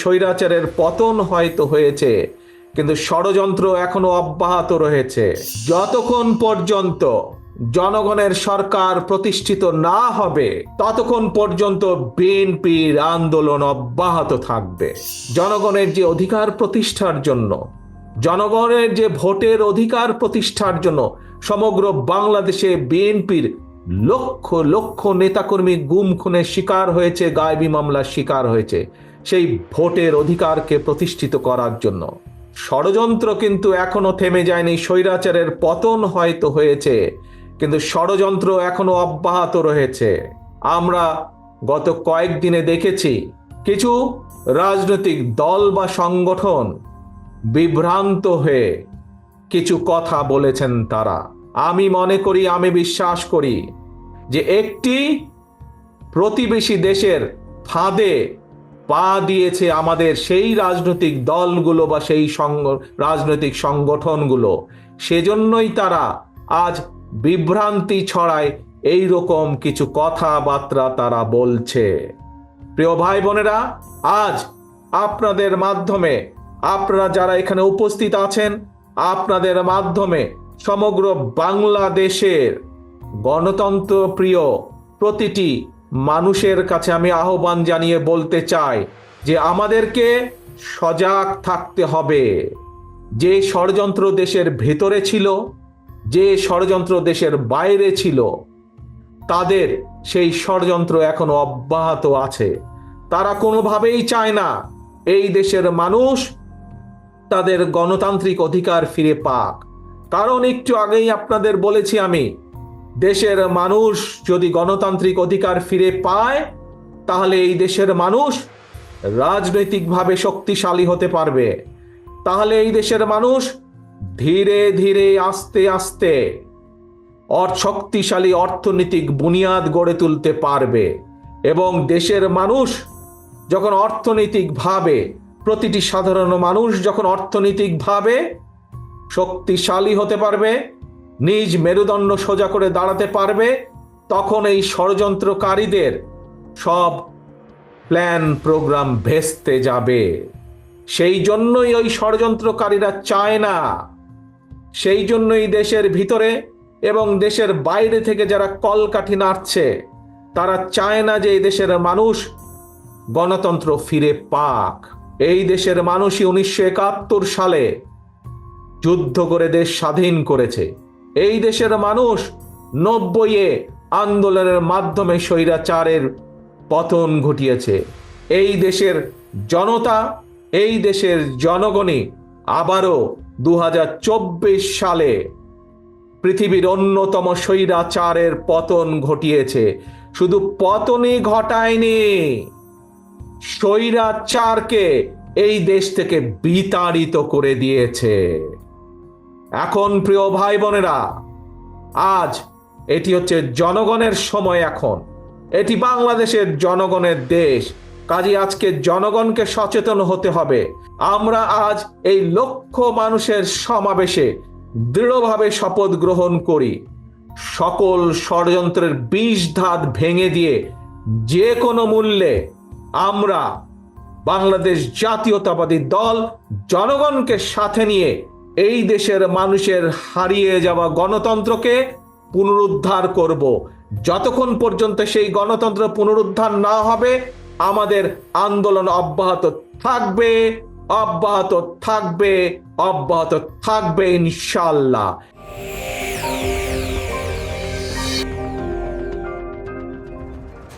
স্বৈরাচারের পতন হয়তো হয়েছে, কিন্তু ষড়যন্ত্র এখনও অব্যাহত রয়েছে। যতক্ষণ পর্যন্ত জনগণের সরকার প্রতিষ্ঠিত না হবে, ততক্ষণ পর্যন্ত বিএনপির আন্দোলন অব্যাহত থাকবে। জনগণের যে অধিকার প্রতিষ্ঠার জন্য, জনগণের যে ভোটের অধিকার প্রতিষ্ঠার জন্য সমগ্র বাংলাদেশে বিএনপির লক্ষ লক্ষ নেতাকর্মী গুম খুনের শিকার হয়েছে, গায়েবী মামলার শিকার হয়েছে। সেই ভোটের অধিকারকে প্রতিষ্ঠিত করার জন্য। ষড়যন্ত্র কিন্তু এখনও থেমে যায়নি, স্বৈরাচারের পতন হয়তো হয়েছে, কিন্তু ষড়যন্ত্র এখনও অব্যাহত রয়েছে। আমরা গত কয়েকদিনে দেখেছি কিছু রাজনৈতিক দল বা সংগঠন বিভ্রান্ত হয়ে কিছু কথা বলেছেন তারা। আমি মনে করি, আমি বিশ্বাস করি যে একটি প্রতিবেশী দেশের ফাঁদে পা দিয়েছে আমাদের সেই রাজনৈতিক দলগুলো বা সেই রাজনৈতিক সংগঠনগুলো। সেজন্যই তারা আজ বিভ্রান্তি ছড়ায় এই রকম কিছু কথাবার্তা তারা বলছে। প্রিয় ভাই বোনেরা, আজ আপনাদের মাধ্যমে আপনারা যারা এখানে উপস্থিত আছেন, আপনাদের মাধ্যমে সমগ্র বাংলাদেশের গণতন্ত্র প্রিয় প্রতিটি মানুষের কাছে আমি আহ্বান জানিয়ে বলতে চাই যে আমাদেরকে সজাগ থাকতে হবে। যে ষড়যন্ত্র দেশের ভেতরে ছিল, যে ষড়যন্ত্র দেশের বাইরে ছিল, তাদের সেই ষড়যন্ত্র এখনও অব্যাহত আছে। তারা কোনোভাবেই চায় না এই দেশের মানুষ তাদের গণতান্ত্রিক অধিকার ফিরে পাক। কারণ একটু আগেই আপনাদের বলেছি আমি দেশের মানুষ যদি গণতান্ত্রিক অধিকার ফিরে পায়, তাহলে এই দেশের মানুষ রাজনৈতিকভাবে শক্তিশালী হতে পারবে। তাহলে এই দেশের মানুষ ধীরে ধীরে আস্তে আস্তে শক্তিশালী অর্থনৈতিক বুনিয়াদ গড়ে তুলতে পারবে এবং দেশের মানুষ যখন অর্থনৈতিকভাবে, প্রতিটি সাধারণ মানুষ যখন অর্থনৈতিকভাবে শক্তিশালী হতে পারবে নিজ মেরুদণ্ড সোজা করে দাঁড়াতে পারবে, তখন এই ষড়যন্ত্রকারীদের সব প্ল্যান প্রোগ্রাম ভেস্তে যাবে। সেই জন্যই ওই ষড়যন্ত্রকারীরা চায় না। সেই জন্যই দেশের ভিতরে এবং দেশের বাইরে থেকে যারা কলকাঠি নাড়ছে, তারা চায় না যে এই দেশের মানুষ গণতন্ত্র ফিরে পাক। এই দেশের মানুষই উনিশশো একাত্তর সালে যুদ্ধ করে দেশ স্বাধীন করেছে। এই দেশের মানুষ নব্বইয়ে আন্দোলনের মাধ্যমে স্বৈরাচারের পতন ঘটিয়েছে। এই দেশের জনতা, এই দেশের জনগণই আবারও দু হাজার চব্বিশ সালে পৃথিবীর অন্যতম স্বৈরাচারের পতন ঘটিয়েছে। শুধু পতনই ঘটায়নি, স্বৈরাচারকে এই দেশ থেকে বিতাড়িত করে দিয়েছে। এখন প্রিয় ভাই বোনেরা, আজ এটি হচ্ছে জনগণের সময় এখন। এটি বাংলাদেশের জনগণের দেশ। কাজে আজকে জনগণকে সচেতন হতে হবে। আমরা আজ এই লক্ষ মানুষের সমাবেশে দৃঢ়ভাবে শপথ গ্রহণ করি। সকল ষড়যন্ত্রের বিষ ধাত ভেঙে দিয়ে যে কোনো মূল্যে আমরা বাংলাদেশ জাতীয়তাবাদী দল জনগণকে সাথে নিয়ে এই দেশের মানুষের হারিয়ে যাওয়া গণতন্ত্রকে পুনরুদ্ধার করব। যতক্ষণ পর্যন্ত সেই গণতন্ত্র পুনরুদ্ধার না হবে, আমাদের আন্দোলন অব্যাহত থাকবে অব্যাহত থাকবে অব্যাহত থাকবে ইনশাল্লাহ